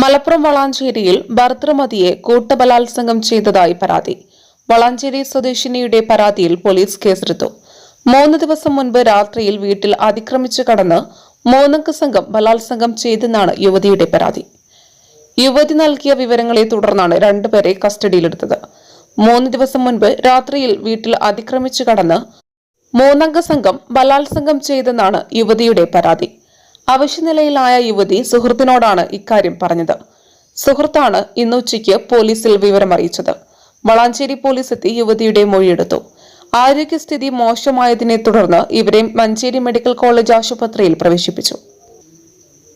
മലപ്പുറം വളാഞ്ചേരിയിൽ ഭർത്തൃമതിയെ കൂട്ടബലാത്സംഗം ചെയ്തതായി പരാതി. വളാഞ്ചേരി സ്വദേശിനിയുടെ പരാതിയിൽ പോലീസ് കേസെടുത്തു. മൂന്ന് ദിവസം മുൻപ് രാത്രിയിൽ വീട്ടിൽ അതിക്രമിച്ചു കടന്ന് മൂന്നംഗ സംഘം ബലാത്സംഗം ചെയ്തെന്നാണ് യുവതിയുടെ പരാതി. യുവതി നൽകിയ വിവരങ്ങളെ തുടർന്നാണ് രണ്ടുപേരെ കസ്റ്റഡിയിലെടുത്തത്. മൂന്ന് ദിവസം മുൻപ് രാത്രിയിൽ വീട്ടിൽ അതിക്രമിച്ചു കടന്ന് മൂന്നംഗ സംഘം ബലാത്സംഗം ചെയ്തെന്നാണ് യുവതിയുടെ പരാതി. അവശ്യനിലയിലായ യുവതി സുഹൃത്തിനോടാണ് ഇക്കാര്യം പറഞ്ഞത്. സുഹൃത്താണ് ഇന്ന് ഉച്ചയ്ക്ക് പോലീസിൽ വിവരമറിയിച്ചത്. വളാഞ്ചേരി പോലീസ് എത്തി യുവതിയുടെ മൊഴിയെടുത്തു. ആരോഗ്യസ്ഥിതി മോശമായതിനെ തുടർന്ന് ഇവരെ മഞ്ചേരി മെഡിക്കൽ കോളേജ് ആശുപത്രിയിൽ പ്രവേശിപ്പിച്ചു.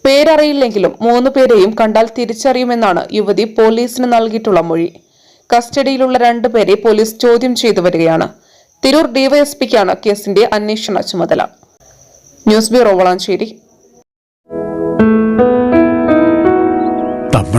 പേരറിയില്ലെങ്കിലും മൂന്ന് പേരെയും കണ്ടാൽ തിരിച്ചറിയുമെന്നാണ് യുവതി പോലീസിന് നൽകിയിട്ടുള്ള മൊഴി. കസ്റ്റഡിയിലുള്ള രണ്ടുപേരെ പോലീസ് ചോദ്യം ചെയ്തു വരികയാണ്. തിരൂർ ഡിവൈഎസ്പിക്കാണ് കേസിന്റെ അന്വേഷണ ചുമതല. News bureau Valanchery.